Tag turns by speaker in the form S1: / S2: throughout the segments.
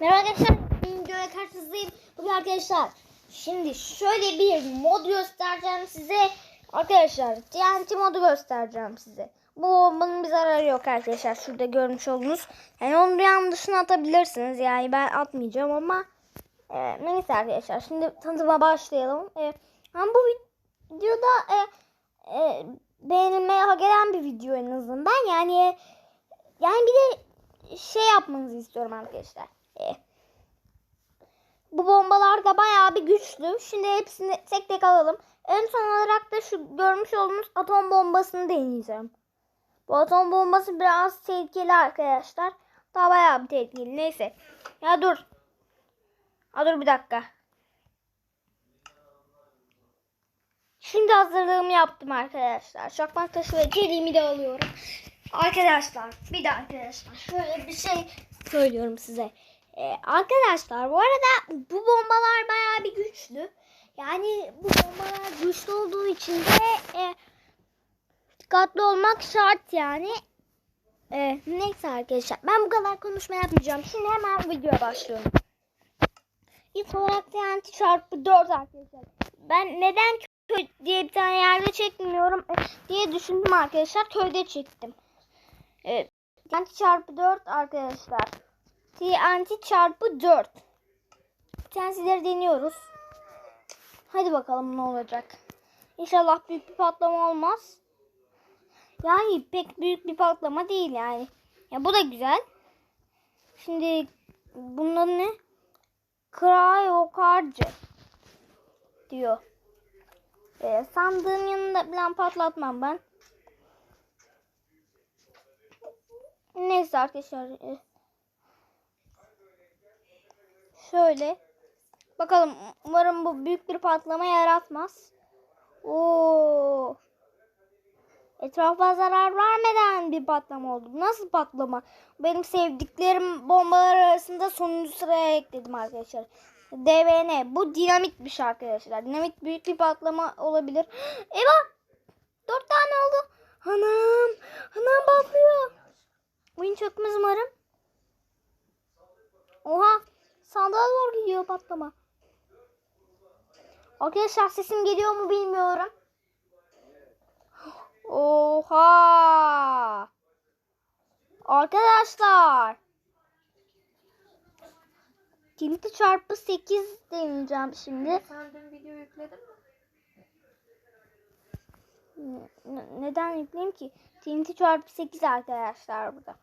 S1: Merhaba arkadaşlar. Videoya karşınızdayım. Bugün arkadaşlar şimdi şöyle bir mod göstereceğim size. Arkadaşlar TNT modu göstereceğim size. Bu bombanın bir zararı yok arkadaşlar. Şurada görmüş oldunuz. Yani onu dünyanın dışına atabilirsiniz. Yani ben atmayacağım ama e, neyse arkadaşlar. Şimdi tanıtıma başlayalım. E, ama bu videoda e, e, beğenilmeye hak eden bir video en azından. Yani yani bir de şey yapmanızı istiyorum arkadaşlar. Bu bombalar da bayağı bir güçlü. Şimdi hepsini tek tek alalım. En son olarak da şu görmüş olduğunuz atom bombasını deneyeceğim. Bu atom bombası biraz tehlikeli arkadaşlar. Daha bayağı bir tehlikeli. Neyse. Ya dur. Ha dur bir dakika. Şimdi hazırlığımı yaptım arkadaşlar. Çakmak taşı ve çeliğimi de alıyorum. Arkadaşlar bir de arkadaşlar şöyle bir şey söylüyorum size. Ee, arkadaşlar bu arada bu bombalar bayağı bir güçlü. Yani bu bombalar güçlü olduğu için de e, dikkatli olmak şart yani. E, neyse arkadaşlar ben bu kadar konuşma yapmayacağım. Şimdi hemen videoya başlıyorum. İlk olarak TNT çarpı 4 arkadaşlar. Ben neden köy diye bir tane yerde çekmiyorum e, diye düşündüm arkadaşlar. Köyde çektim. Evet. TNT çarpı 4 arkadaşlar. TNT çarpı 4. TNT'leri deniyoruz. Hadi bakalım ne olacak. İnşallah büyük bir patlama olmaz. Yani pek büyük bir patlama değil yani. Ya bu da güzel. Şimdi bunların ne? Cryocardi diyor. Ee, sandığın yanında falan patlatmam ben. Neyse arkadaşlar. e, Şöyle. Bakalım umarım bu büyük bir patlama yaratmaz. Oo. Etrafa zarar vermeden bir patlama oldu. Nasıl patlama? Benim sevdiklerim bombalar arasında sonuncu sıraya ekledim arkadaşlar. DVN. Bu dinamitmiş arkadaşlar. Dinamit büyük bir patlama olabilir. Eyvah! Dört tane oldu. Anam! Anam patlıyor. Oyun çökmez umarım. Sandığa doğru gidiyor patlama. Arkadaşlar sesim geliyor mu bilmiyorum. Oha! Arkadaşlar. Tilti çarpı 8 deneyeceğim şimdi.
S2: Sen dün video yükledin mi?
S1: Ne- neden yükleyeyim ki? TNT çarpı 8 arkadaşlar burada.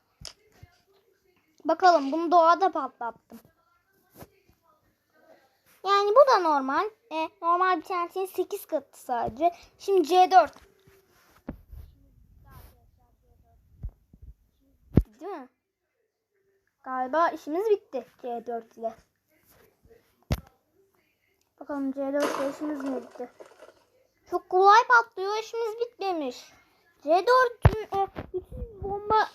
S1: Bakalım bunu doğada patlattım. Yani bu da normal. E, normal bir TNT'nin 8 katı sadece. Şimdi C4. Değil mi? Galiba işimiz bitti C4 ile. Bakalım C4 ile işimiz mi bitti? Çok kolay patlıyor. işimiz bitmemiş. C4 e, bir bomba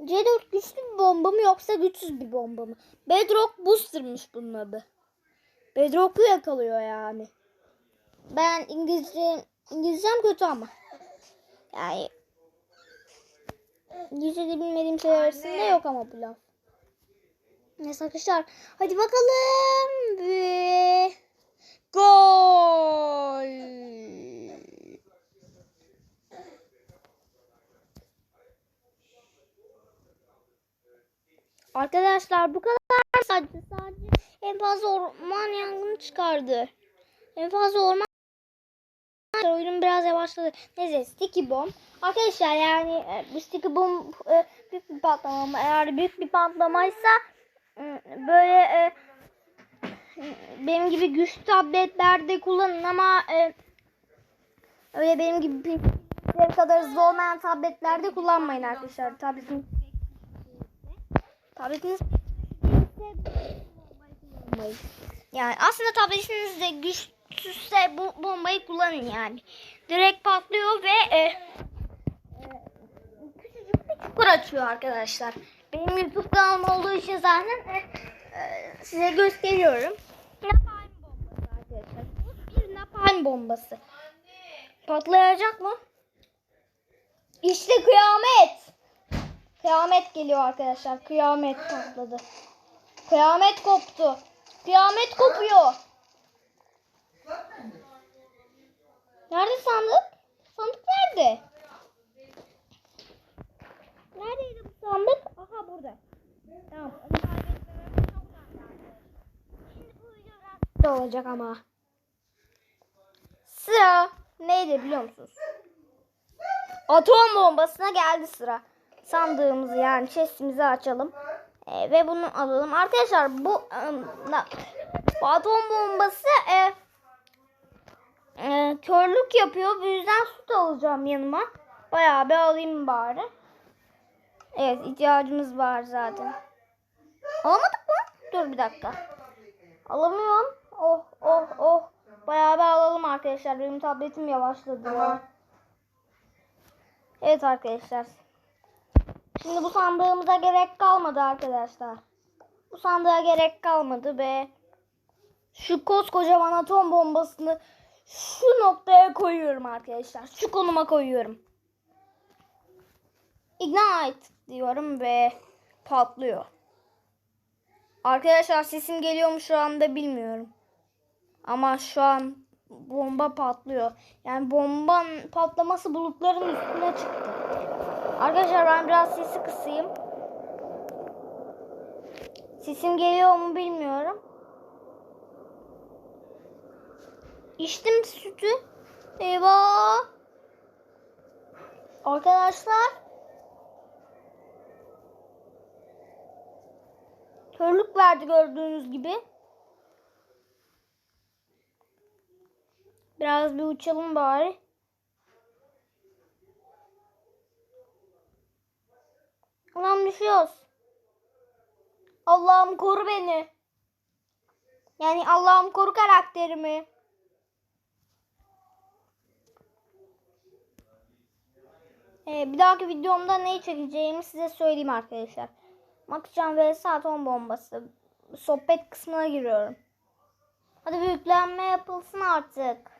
S1: C4 güçlü bir bomba mı yoksa güçsüz bir bomba mı? Bedrock Booster'mış bunun adı. Bedrock'u yakalıyor yani. Ben İngilizce İngilizcem kötü ama. Yani İngilizce de bilmediğim şeyler arasında yok ama bu laf. Neyse arkadaşlar. Hadi bakalım. Ve gol. Arkadaşlar bu kadar sadece sadece en fazla orman yangını çıkardı. En fazla orman oyunun biraz yavaşladı. Neyse sticky bomb. Arkadaşlar yani e, bu sticky bomb e, büyük bir patlama ama eğer büyük bir patlamaysa e, böyle benim gibi güçlü tabletlerde kullanın ama öyle benim gibi kadar hızlı olmayan tabletlerde kullanmayın arkadaşlar. Tabletin tabletiniz. Yani aslında tabletinizde güçsüzse bu bombayı kullanın yani. Direkt patlıyor ve e, küçücük bir çukur açıyor arkadaşlar. Benim YouTube kanalım olduğu için zaten e, e, size gösteriyorum. Napalm bombası arkadaşlar. Bu bir napalm bombası. Patlayacak mı? İşte kıyamet. Kıyamet geliyor arkadaşlar. Kıyamet patladı. Kıyamet koptu. Kıyamet kopuyor. Nerede sandık? Sandık nerede? Neredeydi bu sandık? Aha burada. Tamam. Şimdi bu olacak ama. Sıra neydi biliyor musunuz? Atom bombasına geldi sıra. Sandığımızı yani chestimizi açalım. Ee, ve bunu alalım. Arkadaşlar bu, bu atom bombası e, e, körlük yapıyor. Bu yüzden süt alacağım yanıma. Bayağı bir alayım bari. Evet ihtiyacımız var zaten. Alamadık mı? Dur bir dakika. Alamıyorum. Oh oh oh. Bayağı bir alalım arkadaşlar. Benim tabletim yavaşladı ya. Evet arkadaşlar. Şimdi bu sandığımıza gerek kalmadı arkadaşlar. Bu sandığa gerek kalmadı ve şu koskocaman atom bombasını şu noktaya koyuyorum arkadaşlar. Şu konuma koyuyorum. Ignite diyorum ve patlıyor. Arkadaşlar sesim geliyor mu şu anda bilmiyorum. Ama şu an bomba patlıyor. Yani bombanın patlaması bulutların üstüne çıktı. Arkadaşlar ben biraz sesi kısayım. Sesim geliyor mu bilmiyorum. İçtim sütü. Eyvah. Arkadaşlar. Körlük verdi gördüğünüz gibi. Biraz bir uçalım bari. Ulan düşüyoruz. Allah'ım koru beni. Yani Allah'ım koru karakterimi. Ee, bir dahaki videomda neyi çekeceğimi size söyleyeyim arkadaşlar. Makcan vs atom bombası. Sohbet kısmına giriyorum. Hadi büyüklenme yapılsın artık.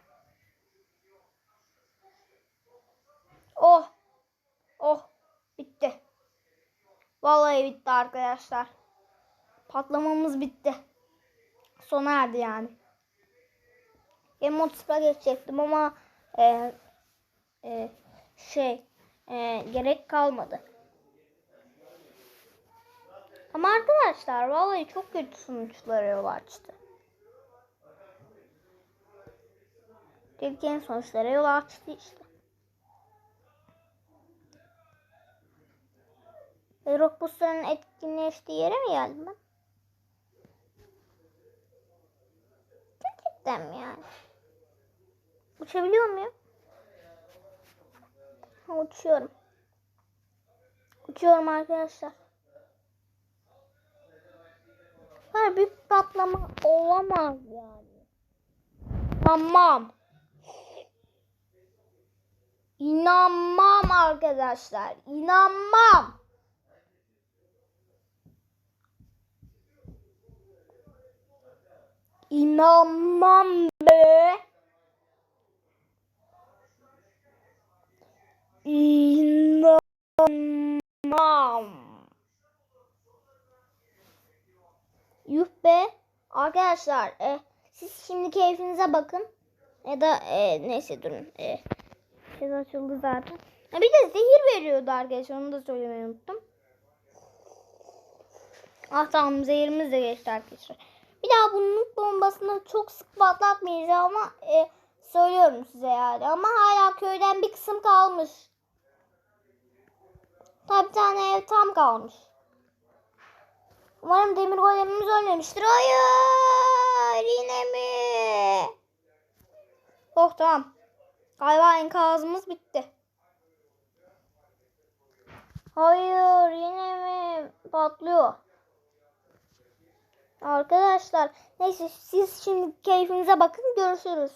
S1: Oh. Oh. Bitti. Vallahi bitti arkadaşlar. Patlamamız bitti. Sona erdi yani. Emots'a geçecektim ama e, e, şey e, gerek kalmadı. Ama arkadaşlar vallahi çok kötü sonuçlara yol açtı. Tehlikeli sonuçlara yol açtı işte. E, Rock Booster'ın etkinleştiği yere mi geldim ben? Gerçekten mi yani? Uçabiliyor muyum? Uçuyorum. Uçuyorum arkadaşlar. Var bir patlama olamaz yani. Tamam. İnanmam arkadaşlar. İnanmam. İnanmam be. İnanmam. Yuh be. Arkadaşlar e, siz şimdi keyfinize bakın. Ya da e, neyse durun. E, ses açıldı zaten. Ha, bir de zehir veriyordu arkadaşlar. Onu da söylemeyi unuttum. Ah tamam zehirimiz de geçti arkadaşlar. Bir daha bunun bombasını çok sık patlatmayacağım ama e, söylüyorum size yani. Ama hala köyden bir kısım kalmış. Tabi tane ev tam kalmış. Umarım demir golemimiz ölmemiştir. Hayır yine mi? Oh tamam. Galiba enkazımız bitti. Hayır yine mi? Patlıyor. Arkadaşlar neyse siz şimdi keyfinize bakın görüşürüz.